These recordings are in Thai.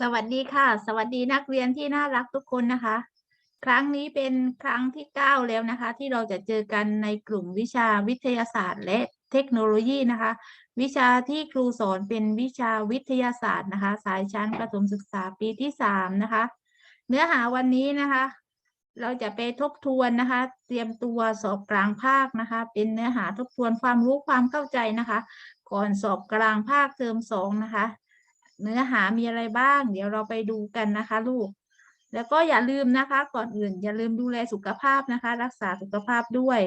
สวัสดีค่ะ สวัสดีนักเรียนที่น่ารักทุกคนนะคะ ครั้งนี้เป็นครั้งที่เก้าแล้วนะคะ ที่เราจะเจอกันในกลุ่มวิชาวิทยาศาสตร์ และเทคโนโลยีนะคะ วิชาที่ครูสอนเป็นวิชาวิทยาศาสตร์นะคะ สายชั้นประถมศึกษาปีที่สามนะคะ เนื้อหาวันนี้นะคะ เราจะไปทบทวนนะคะ เตรียมตัวสอบกลางภาคนะคะ เป็นเนื้อหาทบทวนความรู้ความเข้าใจนะคะ ก่อนสอบกลางภาคเทอมสองนะคะ เนื้อหามีอะไรบ้าง เดี๋ยวเราไปดูกันนะคะลูก แล้วก็อย่าลืมนะคะ ก่อนอื่น อย่าลืมดูแลสุขภาพนะคะ รักษาสุขภาพด้วย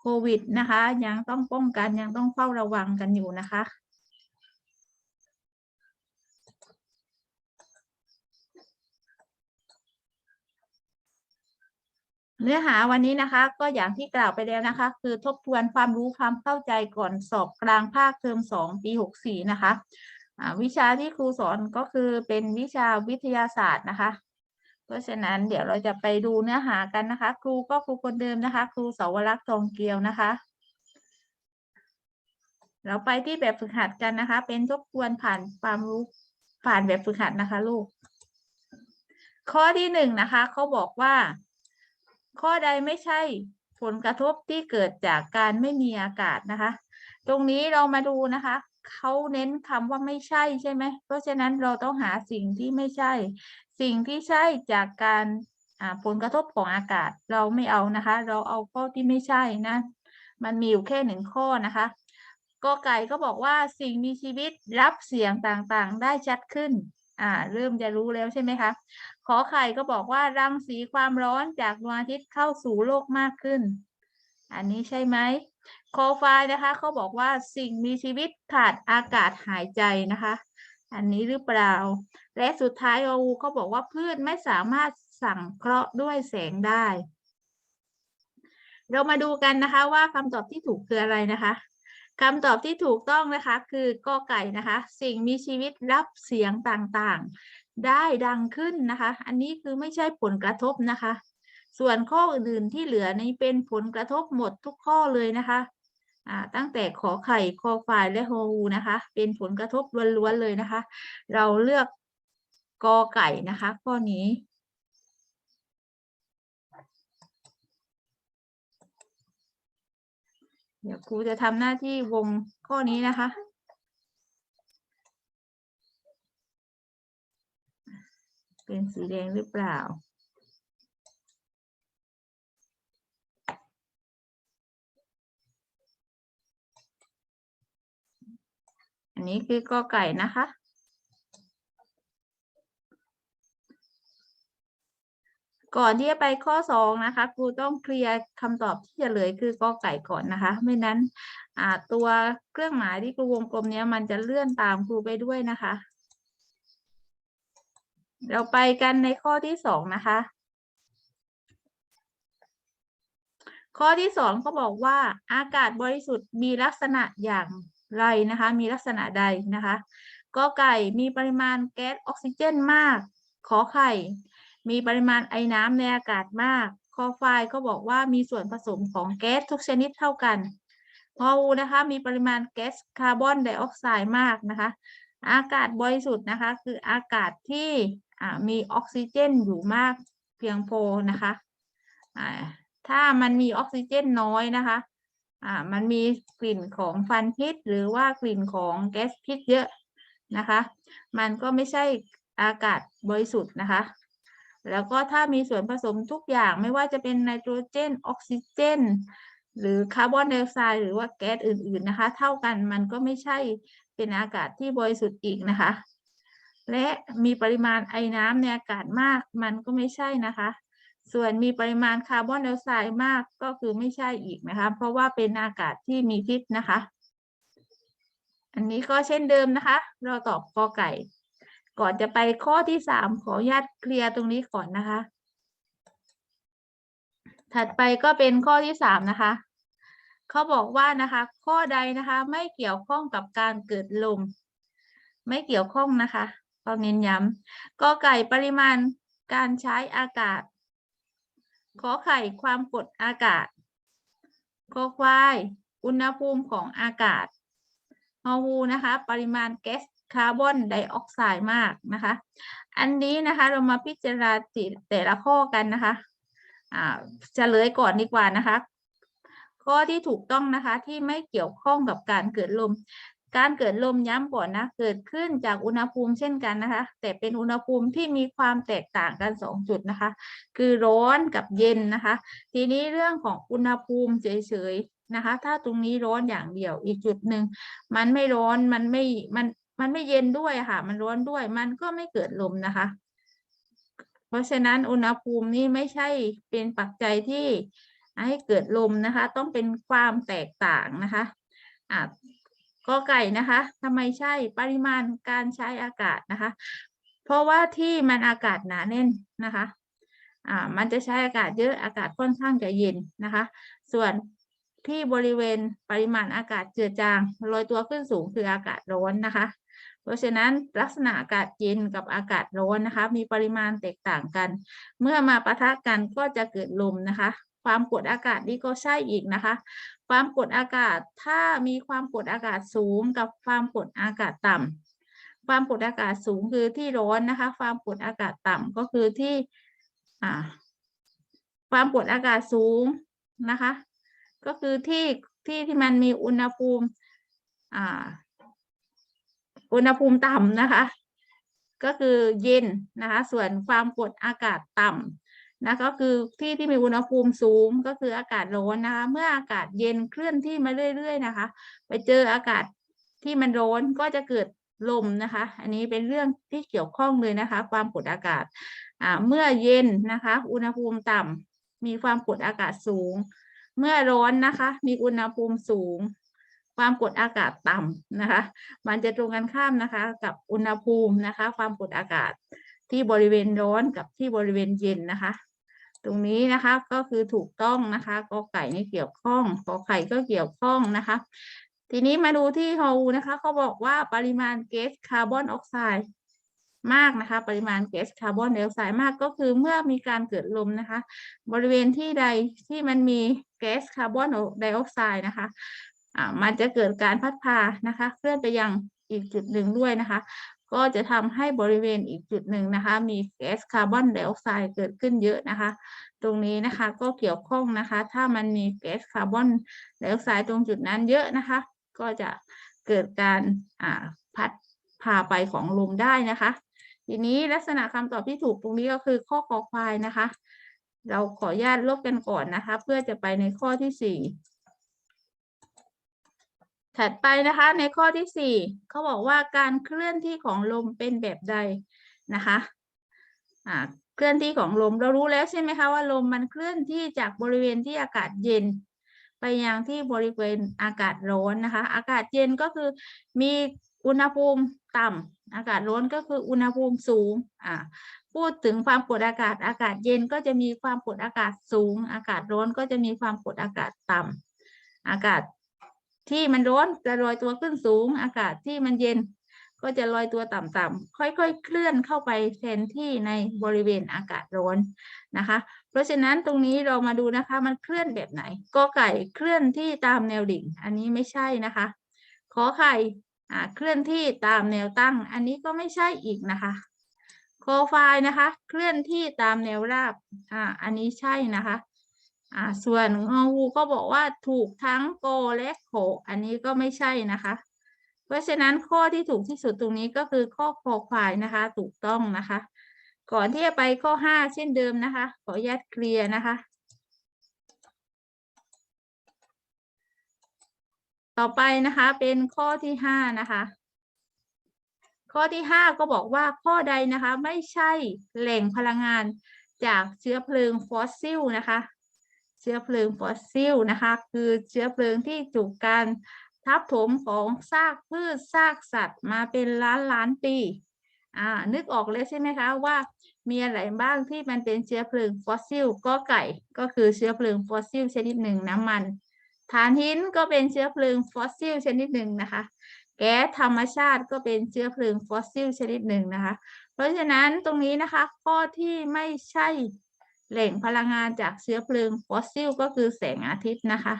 โควิดนะคะ ยังต้องป้องกันยังต้องเฝ้าระวังกันอยู่นะคะเนื้อหาวันนี้นะคะ ก็อย่างที่กล่าวไปแล้วนะคะ คือทบทวนความรู้ความเข้าใจก่อนสอบกลางภาคเทอมสองปีหกสี่นะคะ วิชาที่ครูสอนก็คือเป็นวิชาวิทยาศาสตร์นะคะ เพราะฉะนั้นเดี๋ยวเราจะไปดูเนื้อหากันนะคะ ครูก็ครูคนเดิมนะคะ ครูเสาวรักษ์ทองเกลียวนะคะ เราไปที่แบบฝึกหัดกันนะคะ เป็นทบทวนผ่านความรู้ผ่านแบบฝึกหัดนะคะลูก ข้อที่หนึ่งนะคะเขาบอกว่า ข้อใดไม่ใช่ผลกระทบที่เกิดจากการไม่มีอากาศนะคะ ตรงนี้เรามาดูนะคะ เขาเน้นคำว่าไม่ใช่ใช่ไหม เพราะฉะนั้นเราต้องหาสิ่งที่ไม่ใช่ สิ่งที่ใช่จากการอ่าผลกระทบของอากาศเราไม่เอานะคะ เราเอาข้อที่ไม่ใช่นะ มันมีอยู่แค่หนึ่งข้อนะคะกอไก่ก็บอกว่าสิ่งมีชีวิตรับเสียงต่างๆ ได้ชัดขึ้น อ่า เริ่มจะรู้แล้วใช่ไหมคะ ขอไข่ก็บอกว่ารังสีความร้อนจากดวงอาทิตย์เข้าสู่โลกมากขึ้น อันนี้ใช่ไหม คอไฟนะคะเขาบอกว่าสิ่งมีชีวิตขาดอากาศหายใจนะคะ อันนี้หรือเปล่า และสุดท้ายอูเขาบอกว่าพืชไม่สามารถสั่งเคราะห์ด้วยแสงได้ เรามาดูกันนะคะว่าคำตอบที่ถูกคืออะไรนะคะคำตอบที่ถูกต้องนะคะ คือกอไก่นะคะ สิ่งมีชีวิตรับเสียงต่างๆ ได้ดังขึ้นนะคะ อันนี้คือไม่ใช่ผลกระทบนะคะ ส่วนข้ออื่นๆที่เหลือนี้เป็นผลกระทบหมดทุกข้อเลยนะคะอ่าตั้งแต่ขอไข่คอควายและโฮอูนะคะ เป็นผลกระทบล้วนๆเลยนะคะ เราเลือกกอไก่นะคะ ข้อนี้ เดี๋ยวครูจะทำหน้าที่วงข้อนี้นะคะเป็นสีแดงหรือเปล่า อันนี้คือกอไก่นะคะ ก่อนที่จะไปข้อสองนะคะครูต้องเคลียร์คำตอบที่จะเหลือคือกอไก่ก่อนนะคะ ไม่นั้นตัวเครื่องหมายที่ครูวงกลมเนี้ยมันจะเลื่อนตามครูไปด้วยนะคะ เราไปกันในข้อที่สองนะคะ ข้อที่สองเขาบอกว่าอากาศบริสุทธิ์มีลักษณะอย่าง ไรนะคะ มีลักษณะใดนะคะกอไก่มีปริมาณแก๊สออกซิเจนมาก ขอไข่ มีปริมาณไอน้ำในอากาศมากคอไฟเขาบอกว่ามีส่วนผสมของแก๊สทุกชนิดเท่ากันฮออูนะคะ มีปริมาณแก๊สคาร์บอนไดออกไซด์มากนะคะ อากาศบริสุทธิ์นะคะ คืออากาศที่มีออกซิเจนอยู่มากเพียงพอนะคะถ้ามันมีออกซิเจนน้อยนะคะ อ่ามันมีกลิ่นของฟันพิษ หรือว่ากลิ่นของแก๊สพิษเยอะนะคะ มันก็ไม่ใช่อากาศบริสุทธิ์นะคะ แล้วก็ถ้ามีส่วนผสมทุกอย่างไม่ว่าจะเป็นไนโตรเจนออกซิเจน หรือคาร์บอนไดออกไซด์หรือว่าแก๊สอื่นๆนะคะ เท่ากันมันก็ไม่ใช่เป็นอากาศที่บริสุทธิ์อีกนะคะ และมีปริมาณไอน้ำในอากาศมากมันก็ไม่ใช่นะคะ ส่วนมีปริมาณคาร์บอนไดออกไซด์มากก็คือไม่ใช่อีกนะคะ เพราะว่าเป็นอากาศที่มีพิษนะคะ อันนี้ก็เช่นเดิมนะคะ เราตอบกอไก่ ก่อนจะไปข้อที่สามขออนุญาตเคลียร์ตรงนี้ก่อนนะคะ ถัดไปก็เป็นข้อที่สามนะคะเขาบอกว่านะคะ ข้อใดนะคะไม่เกี่ยวข้องกับการเกิดลม ไม่เกี่ยวข้องนะคะก็เน้นย้ำกอไก่ปริมาณการใช้อากาศ ขอไข่ความกดอากาศขอควาย อุณหภูมิของอากาศฮอวูนะคะ ปริมาณแก๊สคาร์บอนไดออกไซด์มากนะคะ อันนี้นะคะเรามาพิจารณาแต่ละข้อกันนะคะอ่าเฉลยก่อนดีกว่านะคะ ข้อที่ถูกต้องนะคะที่ไม่เกี่ยวข้องกับการเกิดลม การเกิดลมย้ำก่อนนะ เกิดขึ้นจากอุณหภูมิเช่นกันนะคะ แต่เป็นอุณหภูมิที่มีความแตกต่างกันสองจุดนะคะ คือร้อนกับเย็นนะคะ ทีนี้เรื่องของอุณหภูมิเฉยๆนะคะ ถ้าตรงนี้ร้อนอย่างเดียวอีกจุดหนึ่งมันไม่ร้อนมันไม่มันมันไม่เย็นด้วยค่ะ มันร้อนด้วยมันก็ไม่เกิดลมนะคะ เพราะฉะนั้นอุณหภูมินี่ไม่ใช่เป็นปัจจัยที่ให้เกิดลมนะคะ ต้องเป็นความแตกต่างนะคะอะ ก็ไก่นะคะทำไมใช่ปริมาณการใช้อากาศนะคะ เพราะว่าที่มันอากาศหนาแน่นนะคะอ่ามันจะใช้อากาศเยอะอากาศค่อนข้างจะเย็นนะคะ ส่วนที่บริเวณปริมาณอากาศเจือจางลอยตัวขึ้นสูงคืออากาศร้อนนะคะ เพราะฉะนั้นลักษณะอากาศเย็นกับอากาศร้อนนะคะ มีปริมาณแตกต่างกัน เมื่อมาปะทะกันก็จะเกิดลมนะคะ ความกดอากาศนี่ก็ใช่อีกนะคะ ความกดอากาศถ้ามีความกดอากาศสูงกับความกดอากาศต่ำความกดอากาศสูงคือที่ร้อนนะคะ ความกดอากาศต่ำก็คือที่ความกดอากาศสูงนะคะ ก็คือที่ที่ที่มันมีอุณหภูมิอุณหภูมิต่ำนะคะ ก็คือเย็นนะคะ ส่วนความกดอากาศต่ำ นะก็คือที่ที่มีอุณหภูมิสูงก็คืออากาศร้อนนะคะ เมื่ออากาศเย็นเคลื่อนที่มาเรื่อย ๆ นะคะ ไปเจออากาศที่มันร้อนก็จะเกิดลมนะคะ อันนี้เป็นเรื่องที่เกี่ยวข้องเลยนะคะ ความกดอากาศอ่าเมื่อเย็นนะคะ อุณหภูมิต่ำมีความกดอากาศสูง เมื่อร้อนนะคะ มีอุณหภูมิสูง ความกดอากาศต่ำนะคะ มันจะตรงกันข้ามนะคะ กับอุณหภูมินะคะ ความกดอากาศที่บริเวณร้อนกับที่บริเวณเย็นนะคะ ตรงนี้นะคะก็คือถูกต้องนะคะกอไก่นี่เกี่ยวข้องกอไข่ก็เกี่ยวข้องนะคะ ทีนี้มาดูที่ฮอลนะคะเขาบอกว่าปริมาณแก๊สคาร์บอนออกไซด์มากนะคะ ปริมาณแก๊สคาร์บอนไดออกไซด์มากก็คือเมื่อมีการเกิดลมนะคะ บริเวณที่ใดที่มันมีแก๊สคาร์บอนไดออกไซด์นะคะอ่ามันจะเกิดการพัดพานะคะ เคลื่อนไปยังอีกจุดหนึ่งด้วยนะคะ ก็จะทำให้บริเวณอีกจุดหนึ่งนะคะ มีแก๊สคาร์บอนไดออกไซด์เกิดขึ้นเยอะนะคะ ตรงนี้นะคะก็เกี่ยวข้องนะคะ ถ้ามันมีแก๊สคาร์บอนไดออกไซด์ตรงจุดนั้นเยอะนะคะ ก็จะเกิดการพัดพาไปของลมได้นะคะ ทีนี้ลักษณะคำตอบที่ถูกตรงนี้ก็คือข้อคอควายนะคะ เราขออนุญาตลบกันก่อนนะคะ เพื่อจะไปในข้อที่สี่ ถัดไปนะคะในข้อที่สี่เขาบอกว่าการเคลื่อนที่ของลมเป็นแบบใดนะคะอ่าเคลื่อนที่ของลมเรารู้แล้วใช่ไหมคะว่าลมมันเคลื่อนที่จากบริเวณที่อากาศเย็น ไปยังที่บริเวณอากาศร้อนนะคะ อากาศเย็นก็คือมีอุณหภูมิต่ำอากาศร้อนก็คืออุณหภูมิสูงอ่าพูดถึงความกดอากาศอากาศเย็นก็จะมีความกดอากาศสูง อากาศร้อนก็จะมีความกดอากาศต่ำอากาศ ที่มันร้อนจะลอยตัวขึ้นสูง อากาศที่มันเย็น ก็จะลอยตัวต่ำๆค่อยๆ เคลื่อนเข้าไปแทนที่ในบริเวณอากาศร้อนนะคะ เพราะฉะนั้นตรงนี้เรามาดูนะคะมันเคลื่อนแบบไหนกอไก่เคลื่อนที่ตามแนวดิ่ง อันนี้ไม่ใช่นะคะขอไข่อ่าเคลื่อนที่ตามแนวตั้ง อันนี้ก็ไม่ใช่อีกนะคะคอไฟนะคะ เคลื่อนที่ตามแนวราบอ่าอันนี้ใช่นะคะ อ่าส่วนงองูก็บอกว่าถูกทั้งโกและโขอันนี้ก็ไม่ใช่นะคะ เพราะฉะนั้นข้อที่ถูกที่สุดตรงนี้ก็คือข้อคอควายนะคะ ถูกต้องนะคะ ก่อนที่จะไปข้อห้าเช่นเดิมนะคะ ขออนุญาตเคลียร์นะคะ ต่อไปนะคะเป็นข้อที่ห้านะคะข้อที่ห้าก็บอกว่าข้อใดนะคะ ไม่ใช่แหล่งพลังงานจากเชื้อเพลิงฟอสซิลนะคะ ชื้อเพลิงฟอสซิลนะคะ คือเชื้อเพลิงที่ถูกการทับถมของซากพืชซากสัตว์มาเป็นล้านล้านปีอ่านึกออกเลยใช่ไหมคะว่ามีอะไรบ้างที่มันเป็นเชื้อเพลิงฟอสซิลก็ไก่ก็คือเชื้อเพลิงฟอสซิลชนิดหนึ่งน้ำมันถ่านหินก็เป็นเชื้อเพลิงฟอสซิลชนิดหนึ่งนะคะ แก๊สธรรมชาติก็เป็นเชื้อเพลิงฟอสซิลชนิดหนึ่งนะคะ เพราะฉะนั้นตรงนี้นะคะข้อที่ไม่ใช่ แหล่งพลังงานจากเชื้อเพลิงฟอสซิลก็คือแสงอาทิตย์นะคะ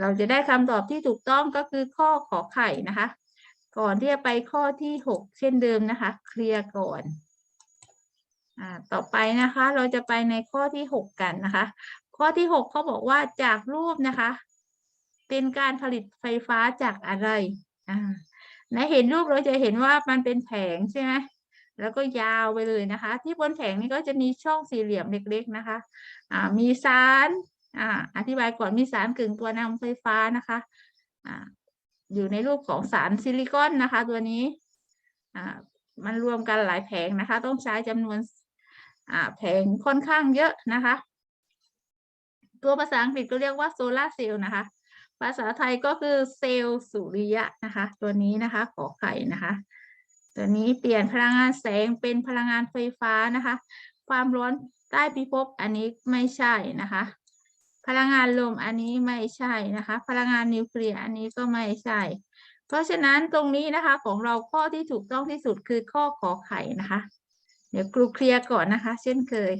เราจะได้คำตอบที่ถูกต้องก็คือข้อขอไข่นะคะ ก่อนที่จะไปข้อที่หกเช่นเดิมนะคะ เคลียร์ก่อนอต่อไปนะคะ เราจะไปในข้อที่หกกันนะคะ ข้อที่หกเขาบอกว่าจากรูปนะคะ เป็นการผลิตไฟฟ้าจากอะไรอ่าในเห็นรูปเราจะเห็นว่ามันเป็นแผงใช่ไหม แล้วก็ยาวไปเลยนะคะ ที่บนแผงนี้ก็จะมีช่องสี่เหลี่ยมเล็ก ๆนะคะอ่ามีสารอ่าอธิบายก่อนมีสารกึ่งตัวนำไฟฟ้านะคะอ่าอยู่ในรูปของสารซิลิคอนนะคะ ตัวนี้อ่ามันรวมกันหลายแผงนะคะ ต้องใช้จำนวนอ่าแผงค่อนข้างเยอะนะคะ ตัวภาษาอังกฤษก็เรียกว่าโซลาร์เซลล์นะคะภาษาไทยก็คือเซลล์สุริยะนะคะ ตัวนี้นะคะขอไข่นะคะ ตัวนี้เปลี่ยนพลังงานแสงเป็นพลังงานไฟฟ้านะคะ ความร้อนใต้พิภพอันนี้ไม่ใช่นะคะ พลังงานลมอันนี้ไม่ใช่นะคะ พลังงานนิวเคลียร์อันนี้ก็ไม่ใช่ เพราะฉะนั้นตรงนี้นะคะของเราข้อที่ถูกต้องที่สุดคือข้อขอไข่นะคะ เดี๋ยวครูเคลียร์ก่อนนะคะ เช่นเคย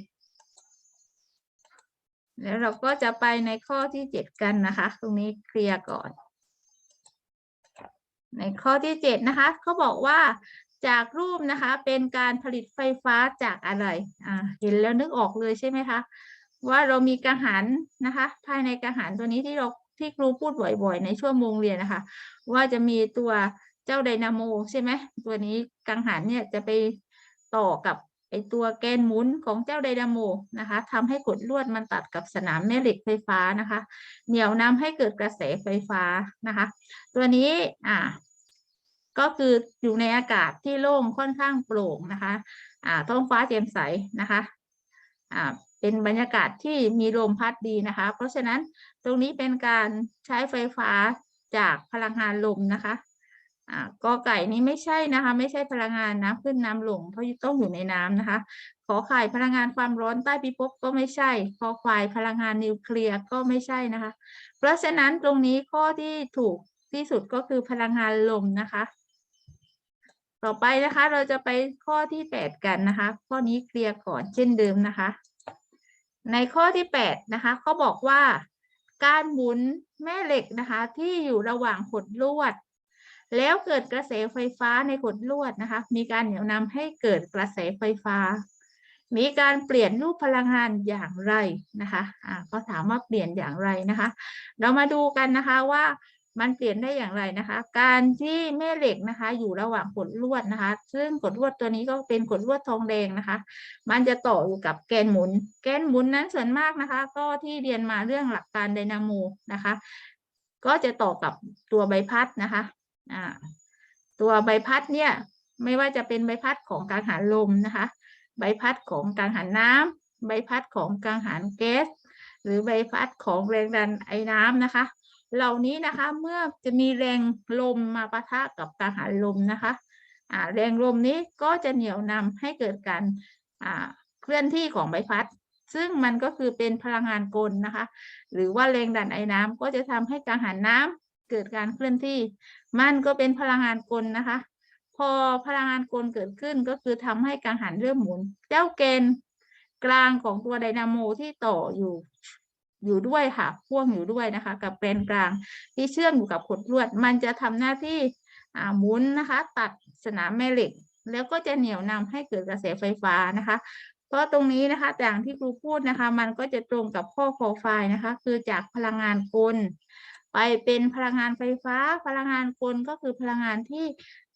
แล้วเราก็จะไปในข้อที่เจ็ดกันนะคะ ตรงนี้เคลียร์ก่อน ในข้อที่เจ็ดนะคะเขาบอกว่าจากรูปนะคะเป็นการผลิตไฟฟ้าจากอะไรอ่าเห็นแล้วนึกออกเลยใช่ไหมคะ ว่าเรามีกังหันนะคะ ภายในกังหันตัวนี้ที่เราที่ครูพูดบ่อยๆ ในช่วงโมงเรียนนะคะ ว่าจะมีตัวเจ้าไดนาโมใช่ไหมตัวนี้กังหันเนี่ยจะไปต่อกับ ไอตัวแกนหมุนของเจ้าไดนาโมนะคะทำให้กดลวดมันตัดกับสนามแม่เหล็กไฟฟ้านะคะ เหนี่ยวนำให้เกิดกระแสไฟฟ้านะคะ ตัวนี้อ่าก็คืออยู่ในอากาศที่โล่งค่อนข้างโปร่งนะคะอ่าท้องฟ้าแจ่มใสนะคะอ่าเป็นบรรยากาศที่มีลมพัดดีนะคะ เพราะฉะนั้นตรงนี้เป็นการใช้ไฟฟ้าจากพลังงานลมนะคะ อ่ากอไก่นี้ไม่ใช่นะคะ ไม่ใช่พลังงานน้ำขึ้นน้ำลงเพราะต้องอยู่ในน้ำนะคะ ขอไข่พลังงานความร้อนใต้พิภพก็ไม่ใช่คอควายพลังงานนิวเคลียร์ก็ไม่ใช่นะคะ เพราะฉะนั้นตรงนี้ข้อที่ถูกที่สุดก็คือพลังงานลมนะคะ ต่อไปนะคะเราจะไปข้อที่แปดกันนะคะ ข้อนี้เคลียร์ก่อนเช่นเดิมนะคะ ในข้อที่แปดนะคะเขาบอกว่าการหมุนแม่เหล็กนะคะ ที่อยู่ระหว่างขดลวด แล้วเกิดกระแสไฟฟ้าในขดลวดนะคะ มีการเหนี่ยวนำให้เกิดกระแสไฟฟ้า มีการเปลี่ยนรูปพลังงานอย่างไรนะคะอ่าก็ถามว่าเปลี่ยนอย่างไรนะคะ เรามาดูกันนะคะว่ามันเปลี่ยนได้อย่างไรนะคะ การที่แม่เหล็กนะคะ อยู่ระหว่างขดลวดนะคะ ซึ่งขดลวดตัวนี้ก็เป็นขดลวดทองแดงนะคะ มันจะต่ออยู่กับแกนหมุน แกนหมุนนั้นส่วนมากนะคะ ก็ที่เรียนมาเรื่องหลักการไดนาโมนะคะ ก็จะต่อกับตัวใบพัดนะคะ อ่าตัวใบพัดเนี่ยไม่ว่าจะเป็นใบพัดของกังหันลมนะคะ ใบพัดของกังหันน้ำใบพัดของกังหันแก๊สหรือใบพัดของแรงดันไอ้น้ำนะคะ เหล่านี้นะคะเมื่อจะมีแรงลมมาปะทะกับกังหันลมนะคะแรงลมนี้ก็จะเหนี่ยวนำให้เกิดการเคลื่อนที่ของใบพัด ซึ่งมันก็คือเป็นพลังงานกลนะคะ หรือว่าแรงดันไอ้น้ำก็จะทำให้กังหันน้ำ เกิดการเคลื่อนที่ มันก็เป็นพลังงานกลนะคะ พอพลังงานกลเกิดขึ้นก็คือทำให้กังหันเริ่มหมุน เจ้าเกณฑ์กลางของตัวไดนาโมที่ต่ออยู่อยู่ด้วยค่ะพ่วงอยู่ด้วยนะคะ กับแกนกลางที่เชื่อมอยู่กับขดลวด มันจะทำหน้าที่หมุนนะคะ ตัดสนามแม่เหล็ก แล้วก็จะเหนี่ยวนำให้เกิดกระแสไฟฟ้านะคะ เพราะตรงนี้นะคะอย่างที่ครูพูดนะคะ มันก็จะตรงกับข้อคอไฟล์นะคะ คือจากพลังงานกล ไปเป็นพลังงานไฟฟ้า พลังงานกลก็คือพลังงานที่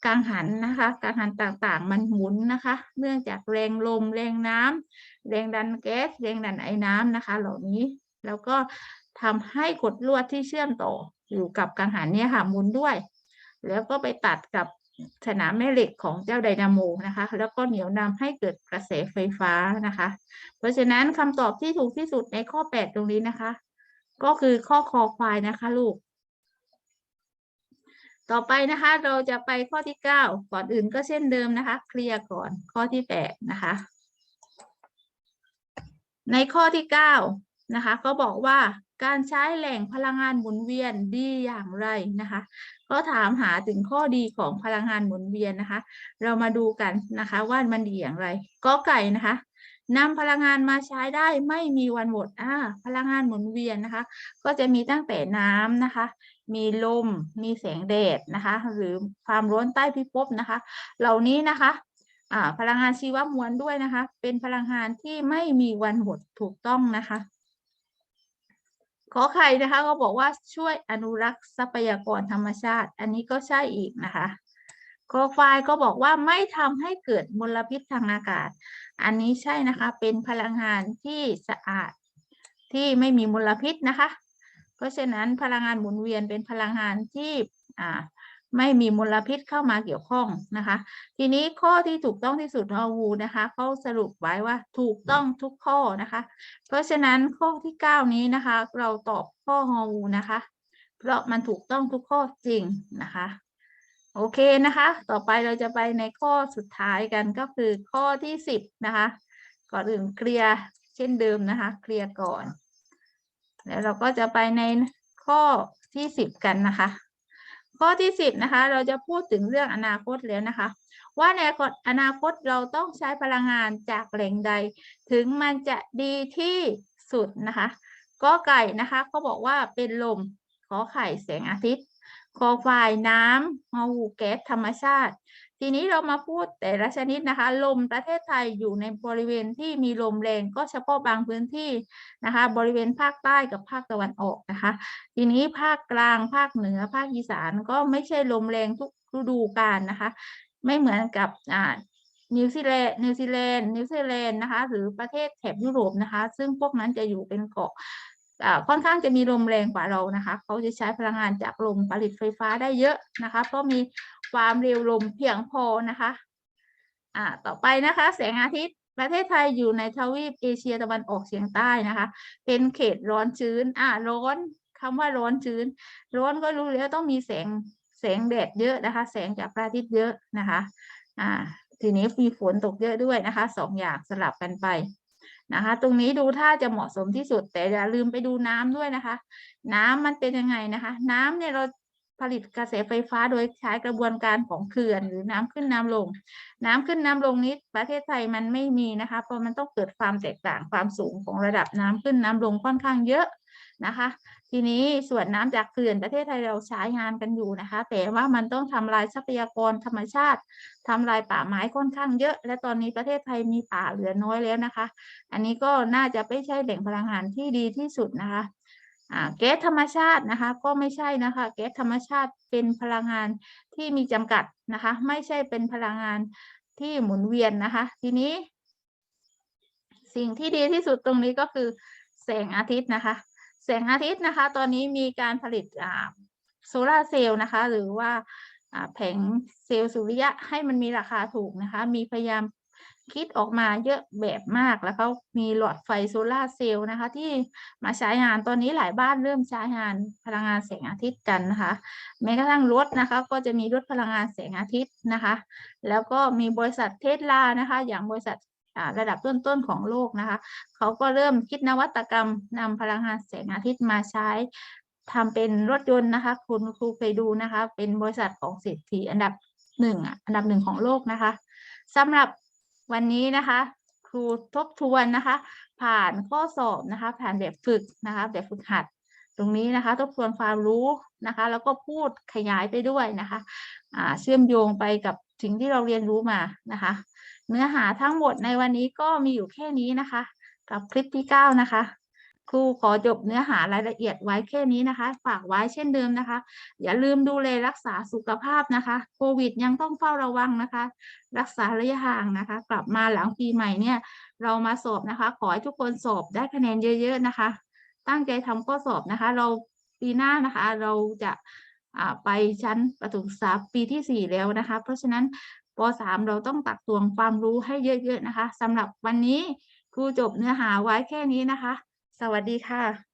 กังหันนะคะกังหันต่างๆ มันหมุนนะคะ เนื่องจากแรงลมแรงน้ำแรงดันแก๊สแรงดันไอ้น้ำนะคะ เหล่านี้แล้วก็ทำให้กดลวดที่เชื่อมต่ออยู่กับกังหันเนี่ยค่ะหมุนด้วย แล้วก็ไปตัดกับสนามแม่เหล็กของเจ้าไดนาโมนะคะ แล้วก็เหนี่ยวนำให้เกิดกระแสไฟฟ้านะคะ เพราะฉะนั้นคำตอบที่ถูกที่สุดในข้อแปดตรงนี้นะคะ ก็คือข้อคอควายนะคะลูก ต่อไปนะคะ เราจะไปข้อที่เก้าก่อนอื่นก็เช่นเดิมนะคะ เคลียร์ก่อนข้อที่แปดนะคะ ในข้อที่เก้านะคะ ก็บอกว่าการใช้แหล่งพลังงานหมุนเวียนดีอย่างไรนะคะ ก็ถามหาถึงข้อดีของพลังงานหมุนเวียนนะคะ เรามาดูกันนะคะว่ามันดีอย่างไร ก็ไก่นะคะ นำพลังงานมาใช้ได้ไม่มีวันหมดอ่าพลังงานหมุนเวียนนะคะ ก็จะมีตั้งแต่น้ำนะคะ มีลม มีแสงแดดนะคะ หรือความร้อนใต้พิภพนะคะ เหล่านี้นะคะอ่าพลังงานชีวมวลด้วยนะคะ เป็นพลังงานที่ไม่มีวันหมดถูกต้องนะคะขอไข่นะคะก็บอกว่าช่วยอนุรักษ์ทรัพยากรธรรมชาติ อันนี้ก็ใช่อีกนะคะ คอไฟก็บอกว่าไม่ทำให้เกิดมลพิษทางอากาศ อันนี้ใช่นะคะ เป็นพลังงานที่สะอาดที่ไม่มีมลพิษนะคะ เพราะฉะนั้นพลังงานหมุนเวียนเป็นพลังงานที่ไม่มีมลพิษเข้ามาเกี่ยวข้องนะคะ ทีนี้ข้อที่ถูกต้องที่สุดฮอวูนะคะเขาสรุปไว้ว่าถูกต้องทุกข้อนะคะ เพราะฉะนั้นข้อที่เก้านี้นะคะ เราตอบข้อฮอวูนะคะ เพราะมันถูกต้องทุกข้อจริงนะคะ โอเคนะคะ ต่อไปเราจะไปในข้อสุดท้ายกันก็คือข้อที่สิบนะคะ ก่อนอื่นเคลียร์เช่นเดิมนะคะ เคลียร์ก่อน แล้วเราก็จะไปในข้อที่สิบกันนะคะ ข้อที่สิบนะคะ เราจะพูดถึงเรื่องอนาคตแล้วนะคะ ว่าในอนาคตเราต้องใช้พลังงานจากแหล่งใด ถึงมันจะดีที่สุดนะคะก็ไก่นะคะเขาบอกว่าเป็นลมขอไข่แสงอาทิตย์ คอควายน้ำฮอวูแก๊สธรรมชาติ ทีนี้เรามาพูดแต่ละชนิดนะคะ ลมประเทศไทยอยู่ในบริเวณที่มีลมแรงก็เฉพาะบางพื้นที่นะคะ บริเวณภาคใต้กับภาคตะวันออกนะคะ ทีนี้ภาคกลางภาคเหนือภาคอีสานก็ไม่ใช่ลมแรงทุกฤดูกาลนะคะ ไม่เหมือนกับอ่านิวซีแลนด์นิวซีแลนด์นิวซีแลนด์นะคะ หรือประเทศแถบยุโรปนะคะ ซึ่งพวกนั้นจะอยู่เป็นเกาะ ค่อนข้างจะมีลมแรงกว่าเรานะคะเขาจะใช้พลังงานจากลมผลิตไฟฟ้าได้เยอะนะคะ เพราะมีความเร็วลมเพียงพอนะคะอ่าต่อไปนะคะ แสงอาทิตย์ประเทศไทยอยู่ในทวีปเอเชียตะวันออกเฉียงใต้นะคะ เป็นเขตร้อนชื้น อ่าร้อนคำว่าร้อนชื้น ร้อนก็รู้แล้วต้องมีแสงแสงแดดเยอะนะคะ แสงจากพระอาทิตย์เยอะนะคะ อ่า ทีนี้มีฝนตกเยอะด้วยนะคะสองอย่างสลับกันไป นะคะ ตรงนี้ดูท่าจะเหมาะสมที่สุด แต่อย่าลืมไปดูน้ำด้วยนะคะ น้ำมันเป็นยังไงนะคะ น้ำเนี่ยเราผลิตกระแสไฟฟ้าโดยใช้กระบวนการของเขื่อนหรือน้ำขึ้นน้ำลง น้ำขึ้นน้ำลงนี้ประเทศไทยมันไม่มีนะคะเพราะมันต้องเกิดความแตกต่างความสูงของระดับน้ำขึ้นน้ำลงค่อนข้างเยอะนะคะ ทีนี้ส่วนน้ำจากเขื่อนประเทศไทยเราใช้งานกันอยู่นะคะ แต่ว่ามันต้องทำลายทรัพยากรธรรมชาติทำลายป่าไม้ค่อนข้างเยอะ และตอนนี้ประเทศไทยมีป่าเหลือน้อยแล้วนะคะ อันนี้ก็น่าจะไม่ใช่แหล่งพลังงานที่ดีที่สุดนะคะแก๊สธรรมชาตินะคะก็ไม่ใช่นะคะแก๊สธรรมชาติเป็นพลังงานที่มีจำกัดนะคะ ไม่ใช่เป็นพลังงานที่หมุนเวียนนะคะ ทีนี้ สิ่งที่ดีที่สุดตรงนี้ก็คือแสงอาทิตย์นะคะ แสงอาทิตย์นะคะ ตอนนี้มีการผลิตโซลาร์เซลล์นะคะ หรือว่าแผงเซลล์สุริยะให้มันมีราคาถูกนะคะ มีพยายามคิดออกมาเยอะแบบมากแล้วก็มีหลอดไฟโซลาร์เซลล์นะคะ ที่มาใช้งานตอนนี้หลายบ้านเริ่มใช้งานพลังงานแสงอาทิตย์กันนะคะ แม้กระทั่งรถนะคะ ก็จะมีรถพลังงานแสงอาทิตย์นะคะ แล้วก็มีบริษัทเทสลานะคะ อย่างบริษัท ระดับต้นๆของโลกนะคะ เขาก็เริ่มคิดนวัตกรรมนำพลังงานแสงอาทิตย์มาใช้ทำเป็นรถยนต์นะคะ คุณครูเคยดูนะคะ เป็นบริษัทของเศรษฐีอันดับหนึ่งอันดับหนึ่งของโลกนะคะสำหรับวันนี้นะคะ ครูทบทวนนะคะ ผ่านข้อสอบนะคะ ผ่านแบบฝึกนะคะ แบบฝึกหัดตรงนี้นะคะ ทบทวนความรู้นะคะ แล้วก็พูดขยายไปด้วยนะคะเชื่อมโยงไปกับสิ่งที่เราเรียนรู้มานะคะ เนื้อหาทั้งหมดในวันนี้ก็มีอยู่แค่นี้นะคะ กับคลิปที่เก้านะคะครูขอจบเนื้อหารายละเอียดไว้แค่นี้นะคะ ฝากไว้เช่นเดิมนะคะ อย่าลืมดูแลรักษาสุขภาพนะคะ โควิดยังต้องเฝ้าระวังนะคะ รักษาระยะห่างนะคะ กลับมาหลังปีใหม่เนี่ย เรามาสอบนะคะ ขอให้ทุกคนสอบได้คะแนนเยอะๆนะคะ ตั้งใจทำข้อสอบนะคะ เราปีหน้านะคะ เราจะไปชั้นประถมศึกษาปีที่สี่แล้วนะคะ เพราะฉะนั้น ป .3 เราต้องตักตวงความรู้ให้เยอะ ๆ นะคะสำหรับวันนี้ครูจบเนื้อหาไว้แค่นี้นะคะ สวัสดีค่ะ